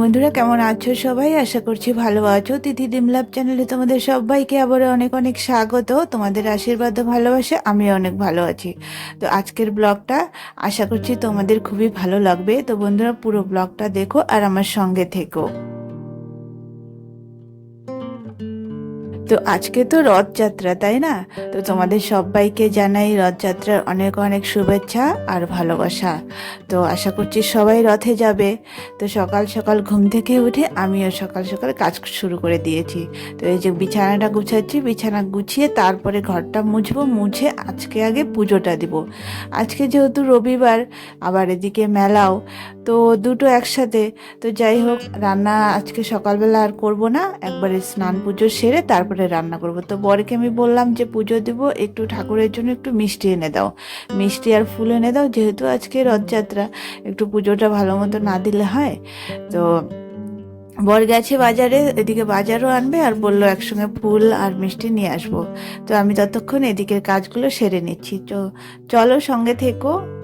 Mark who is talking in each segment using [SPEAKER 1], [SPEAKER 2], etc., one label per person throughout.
[SPEAKER 1] বন্ধুরা, কেমন আছো সবাই? আশা করছি ভালো আছো। তিথি ডিমলাভ চ্যানেলে তোমাদের সবাইকে আবার অনেক অনেক স্বাগত। তোমাদের আশীর্বাদ ভালোবাসে আমি অনেক ভালো আছি। তো আজকের ব্লগটা আশা করছি তোমাদের খুবই ভালো লাগবে। তো বন্ধুরা, পুরো ব্লগটা দেখো আর আমার সঙ্গে থেকো। তো আজকে তো রথযাত্রা, তাই না? তো তোমাদের সবাইকে জানাই রথযাত্রার অনেক অনেক শুভেচ্ছা আর ভালোবাসা। তো আশা করছি সবাই রথে যাবে। তো সকাল সকাল ঘুম থেকে উঠে আমিও সকাল সকাল কাজ শুরু করে দিয়েছি। তো এই যে বিছানাটা গুছাচ্ছি, বিছানা গুছিয়ে তারপরে ঘরটা মুছবো, মুছে আজকে আগে পুজোটা দিব। আজকে যেহেতু রবিবার, আবার এদিকে মেলাও তো দুটো একসাথে। তো যাই হোক, রান্না আজকে সকালবেলা আর করব না। একবারে স্নান পুজো সেরে তারপরে রান্না করব। তো বরকে আমি বললাম যে পুজো দিব, একটু ঠাকুরের জন্য একটু মিষ্টি এনে দাও। মিষ্টি আর ফুল এনে দাও, যেহেতু আজকে রথযাত্রা। একটু পুজোটা ভালো মতো না দিলে হয়। তো বর গেছে বাজারে, এদিকে বাজারও আনবে আর বলল একসঙ্গে ফুল আর মিষ্টি নিয়ে আসব। তো আমি ততক্ষণ এদিকের কাজগুলো সেরে নিচ্ছি। তো চলো সঙ্গে থেকো।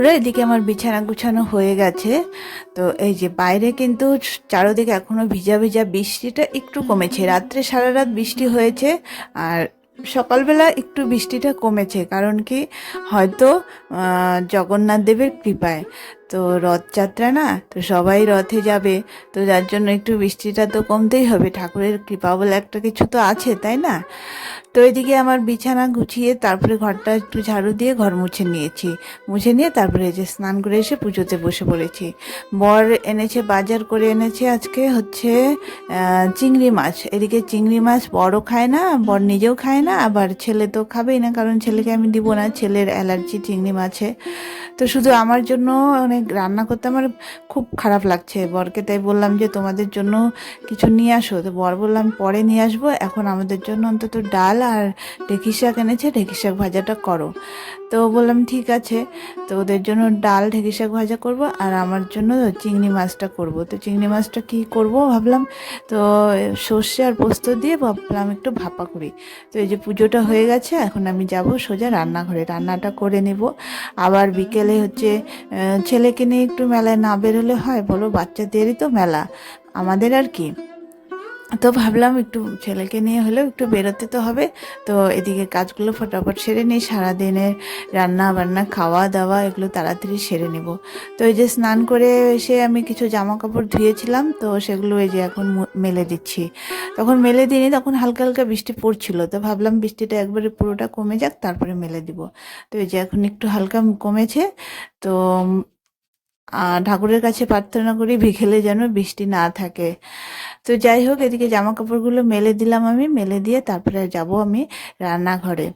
[SPEAKER 1] পুরো এদিকে আমার বিছানা গুছানো হয়ে গেছে। তো এই যে বাইরে কিন্তু চারোদিকে এখনও ভিজা ভিজা বৃষ্টিটা একটু কমেছে। রাত্রে সারা রাত বৃষ্টি হয়েছে আর সকালবেলা একটু বৃষ্টিটা কমেছে, কারণ কি হয়তো জগন্নাথ দেবের কৃপায়। তো রথযাত্রা না, তো সবাই রথে যাবে, তো যার জন্য একটু বৃষ্টিটা তো কমতেই হবে, ঠাকুরের কৃপা বলে একটা কিছু তো আছে, তাই না? তো এদিকে আমার বিছানা গুছিয়ে তারপরে ঘরটা একটু ঝাড়ু দিয়ে ঘর মুছে নিয়েছি। মুছে নিয়ে তারপরে যে স্নান করে এসে পুজোতে বসে পড়েছি। বর এনেছে, বাজার করে এনেছে আজকে হচ্ছে চিংড়ি মাছ। এদিকে চিংড়ি মাছ বড়ও খায় না, বর নিজেও খায় না, আবার ছেলে তো খাবেই না, কারণ ছেলেকে আমি দিব না, ছেলের অ্যালার্জি চিংড়ি মাছে। তো শুধু আমার জন্য অনেক রান্না করতে আমার খুব খারাপ লাগছে। বরকে তাই বললাম যে, তোমাদের জন্য কিছু নিয়ে আসো। তো বর বললাম, পরে নিয়ে আসব। এখন আমাদের জন্য অন্তত ডাল আর ঢেঁকি শাক এনেছে। ঢেঁকি শাক ভাজাটা করো। তো বললাম, ঠিক আছে, তো ওদের জন্য ডাল ঢেঁকি শাক ভাজা করব আর আমার জন্য চিংড়ি মাছটা করব। তো চিংড়ি মাছটা কি করব ভাবলাম, তো সর্ষে আর পোস্ত দিয়ে ভাবলাম একটু ভাপা করি। তো এই যে পুজোটা হয়ে গেছে, এখন আমি যাব সোজা রান্নাঘরে, রান্নাটা করে নেব। আবার বিকেলে হচ্ছে ছেলেকে নিয়ে একটু মেলায় না বেরোলে হয়, বলো, বাচ্চাদেরই তো মেলা। আমাদের আর কি। তো ভাবলাম একটু ছেলেকে নিয়ে হলেও একটু বেরোতে তো হবে। তো এদিকে কাজগুলো ফটাফট সেরে নিই, সারাদিনের রান্না বান্না খাওয়া দাওয়া এগুলো তাড়াতাড়ি সেরে নেব। তো এই যে স্নান করে এসে আমি কিছু জামা কাপড় ধুয়েছিলাম, তো সেগুলো এই যে এখন মেলে দিচ্ছি। তখন মেলে দিইনি, তখন হালকা হালকা বৃষ্টি পড়ছিল, তো ভাবলাম বৃষ্টিটা একবারে পুরোটা কমে যাক, তারপরে মেলে দিব। তো এই যে এখন একটু হালকা কমেছে, তো ঠাকুরের কাছে প্রার্থনা করি বিকেলে যেন বৃষ্টি না থাকে। তো যাই হোক, এদিকে জামা কাপড়গুলো মেলে দিলাম আমি, মেলে দিয়ে তারপরে যাব আমি রান্নাঘরে।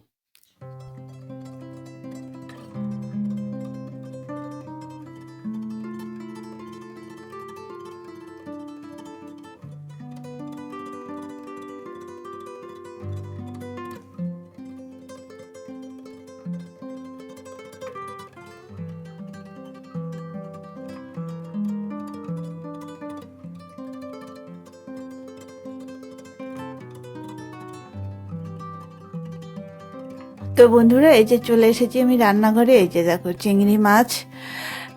[SPEAKER 1] তো বন্ধুরা, এই যে চলে এসেছি আমি রান্নাঘরে। এই যে দেখো, চিংড়ি মাছ।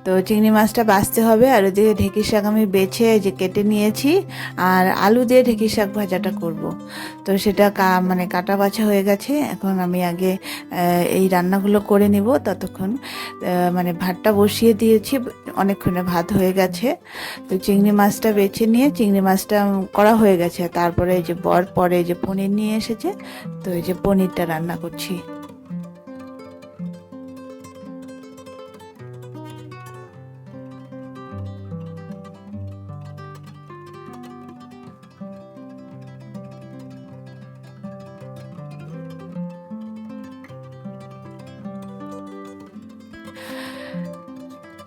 [SPEAKER 1] তো চিংড়ি মাছটা বাছতে হবে আর ওদিকে ঢেঁকি শাক আমি বেছে এই যে কেটে নিয়েছি আর আলু দিয়ে ঢেঁকি শাক ভাজাটা করব। তো সেটা কা মানে কাটা বাছা হয়ে গেছে। এখন আমি আগে এই রান্নাগুলো করে নিব ততক্ষণ। মানে ভাতটা বসিয়ে দিয়েছি, অনেকক্ষণে ভাত হয়ে গেছে। তো চিংড়ি মাছটা বেছে নিয়ে চিংড়ি মাছটা করা হয়ে গেছে। তারপরে এই যে বর পরে যে পনির নিয়ে এসেছে। তো এই যে পনিরটা রান্না করছি।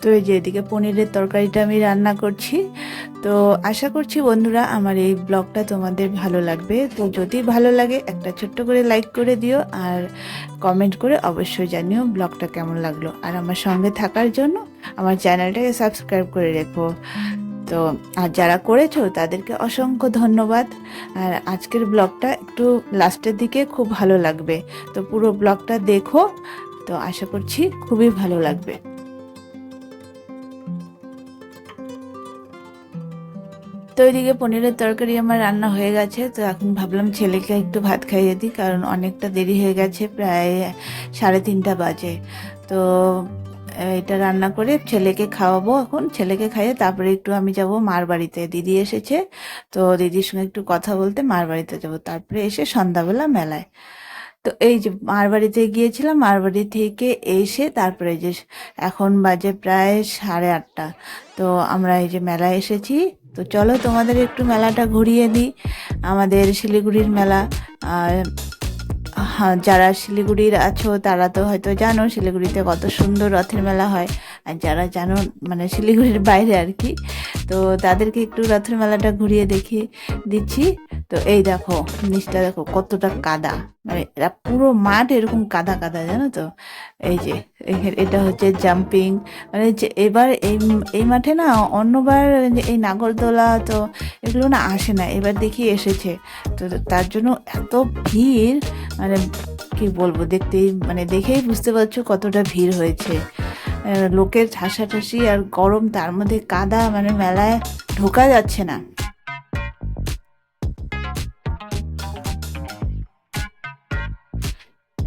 [SPEAKER 1] তো এই যে এদিকে পনিরের তরকারিটা আমি রান্না করছি। তো আশা করছি বন্ধুরা আমার এই ব্লগটা তোমাদের ভালো লাগবে। তো যদি ভালো লাগে একটা ছোট্ট করে লাইক করে দিও আর কমেন্ট করে অবশ্যই জানিও ব্লগটা কেমন লাগল। আর আমার সঙ্গে থাকার জন্য আমার চ্যানেলটাকে সাবস্ক্রাইব করে রেখো। তো আর যারা করেছ তাদেরকে অসংখ্য ধন্যবাদ। আর আজকের ব্লগটা একটু লাস্টের দিকে খুব ভালো লাগবে। তো পুরো ব্লগটা দেখো। তো আশা করছি খুবই ভালো লাগবে। তো ওইদিকে পনিরের তরকারি আমার রান্না হয়ে গেছে। তো এখন ভাবলাম ছেলেকে একটু ভাত খাইয়ে দিই, কারণ অনেকটা দেরি হয়ে গেছে, প্রায় সাড়ে তিনটা বাজে। তো এটা রান্না করে ছেলেকে খাওয়াবো এখন। ছেলেকে খাইয়ে তারপরে একটু আমি যাব মার বাড়িতে। দিদি এসেছে, তো দিদির সঙ্গে একটু কথা বলতে মার বাড়িতে যাব। তারপরে এসে সন্ধ্যাবেলা মেলায়। তো এই যে মার বাড়িতে গিয়েছিলাম, মার বাড়ি থেকে এসে তারপরে যে এখন বাজে প্রায় সাড়ে আটটা। তো আমরা এই যে মেলায় এসেছি তো চলো তোমাদের একটু মেলাটা ঘুরিয়ে দিই। আমাদের শিলিগুড়ির মেলা হ্যাঁ যারা শিলিগুড়ির আছো তারা তো হয়তো জানো শিলিগুড়িতে কত সুন্দর রথের মেলা হয়। যারা জানো মানে শিলিগুড়ির বাইরে আর কি, তো তাদেরকে একটু রথের মেলাটা ঘুরিয়ে দেখিয়ে দিচ্ছি। তো এই দেখো, নিচটা দেখো কতটা কাদা মানে এরা পুরো মাঠ এরকম কাদা কাদা, জানো তো? এই যে এটা হচ্ছে জাম্পিং মানে যে এবার এই এই মাঠে না অন্যবার এই নাগরদোলা তো এগুলো না আসে না, এবার দেখি এসেছে। তো তার জন্য এত ভিড় মানে কি বলব, দেখতেই মানে দেখেই বুঝতে পারছ কতটা ভিড় হয়েছে। লোকের ঠাসাঠাসি আর গরম তার মধ্যে কাদা মানে মেলায় ঢোকা যাচ্ছে না।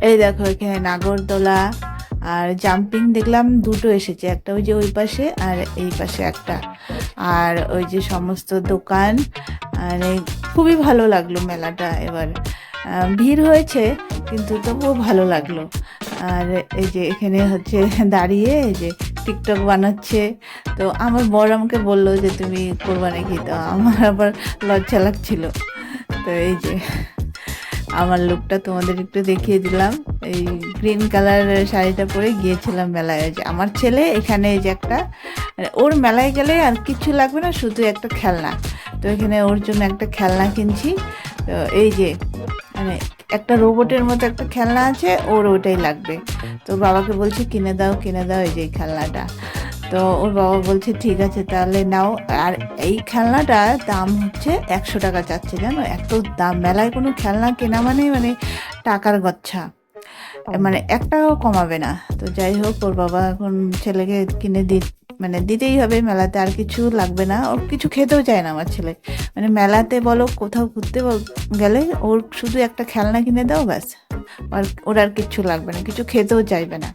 [SPEAKER 1] এই দেখো এখানে নাগরদোলা আর জাম্পিং দেখলাম দুটো এসেছে, একটা ওই যে ওই পাশে আর এই পাশে একটা। আর ওই যে সমস্ত দোকান মানে খুবই ভালো লাগল মেলাটা এবার। ভিড় হয়েছে, কিন্তু তবুও ভালো লাগল। আর এই যে এখানে হচ্ছে দাঁড়িয়ে এই যে টিকটক বানাচ্ছে। তো আমার বর আমাকে বলল যে, তুমি করবা নাকি তো আমার আবার লজ্জা লাগছিল। তো এই যে আমার লুকটা তোমাদের একটু দেখিয়ে দিলাম। এই গ্রিন কালার শাড়িটা পরে গিয়েছিলাম মেলায়। যে আমার ছেলে এখানে এই যে একটা, ওর মেলায় গেলে আর কিছু লাগবে না, শুধু একটা খেলনা। তো এখানে ওর জন্য একটা খেলনা কিনছি। তো এই যে মানে একটা রোবটের মতো একটা খেলনা আছে, ওর ওটাই লাগবে। তো বাবাকে বলছে, কিনে দাও কিনে দাও এই যে খেলনাটা। তো ওর বাবা বলছে, ঠিক আছে, তাহলে নাও। আর এই খেলনাটার দাম হচ্ছে একশো টাকা চাচ্ছে, জানো? এত দাম। মেলায় কোনো খেলনা কেনা মানে মানে টাকার গচ্ছা। মানে এক টাকাও কমাবে না। তো যাই হোক, ওর বাবা এখন ছেলেকে কিনে দি মানে দিতেই হবে, মেলাতে আর কিছু লাগবে না। ওর কিছু খেতেও চায় না আমার ছেলে। মানে মেলাতে বলো, কোথাও ঘুরতে গেলে ওর শুধু একটা খেলনা কিনে দাও, ব্যাস। আর ওর আর কিচ্ছু লাগবে না, কিছু খেতেও চাইবে না।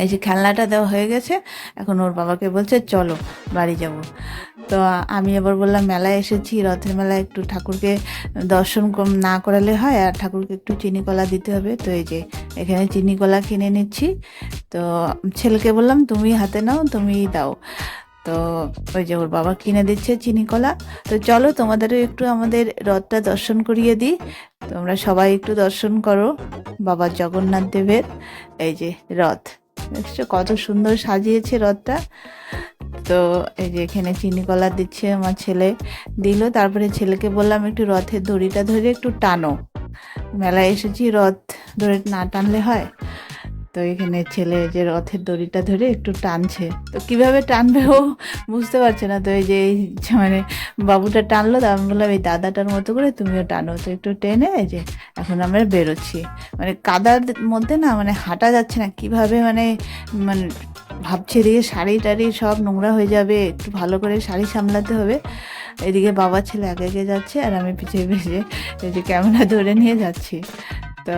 [SPEAKER 1] এই যে খেলনাটা দেওয়া হয়ে গেছে, এখন ওর বাবাকে বলছে, চলো বাড়ি যাব। তো আমি আবার বললাম, মেলায় এসেছি, রথের মেলায় একটু ঠাকুরকে দর্শন না করালে হয়, আর ঠাকুরকে একটু চিনি কলা দিতে হবে। তো এই যে, এখানে চিনি কলা কিনে নিচ্ছি। তো ছেলেকে বললাম, তুমি হাতে নাও, তুমি দাও। তো ওই যে ওর বাবা কিনে দিচ্ছে চিনি কলা। তো চলো, তোমাদেরও একটু আমাদের রথটা দর্শন করিয়ে দিই। তোমরা সবাই একটু দর্শন করো, বাবা জগন্নাথ দেবের। এই যে রথ, দেখছ কত সুন্দর সাজিয়েছে রথটা। তো এই যে এখানে চিনি কলা দিচ্ছে আমার ছেলে দিল। তারপরে ছেলেকে বললাম, একটু রথের দড়িটা ধরে একটু টানো। মেলায় এসেছি, রথ ধরে না টানলে হয়? তো এখানে ছেলে যে রথের দড়িটা ধরে একটু টানছে। তো কীভাবে টানবে ও বুঝতে পারছে না। তো এই যে মানে বাবুটা টানলো, তো আমি বললাম, এই দাদাটার মতো করে তুমিও টানো। তো একটু টেনে এই যে এখন আমরা বেরোচ্ছি। মানে কাদার মধ্যে না মানে হাঁটা যাচ্ছে না। কীভাবে মানে মানে ভাবছে, এদিকে শাড়ি টাড়ি সব নোংরা হয়ে যাবে, একটু ভালো করে শাড়ি সামলাতে হবে। এদিকে বাবা ছেলে আগে আগে যাচ্ছে আর আমি পিছিয়ে পিছিয়ে যে ক্যামেরা ধরে নিয়ে যাচ্ছি। তো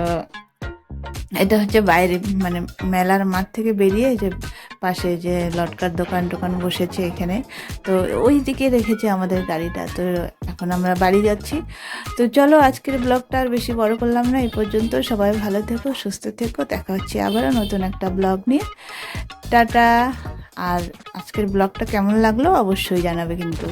[SPEAKER 1] এটা হচ্ছে বাইরে মানে মেলার মাঠ থেকে বেরিয়ে যে পাশে যে লটকার দোকান টোকান বসেছে এখানে। তো ওই দিকে রেখেছে আমাদের গাড়িটা। তো এখন আমরা বাড়ি যাচ্ছি। তো চলো আজকের ব্লগটা আর বেশি বড় করলাম না, এই পর্যন্ত। সবাই ভালো থেকো, সুস্থ থেকো। দেখা হচ্ছে আবারও নতুন একটা ব্লগ নিয়ে। টাটা। আর আজকের ব্লগটা কেমন লাগল অবশ্যই জানাবে কিন্তু।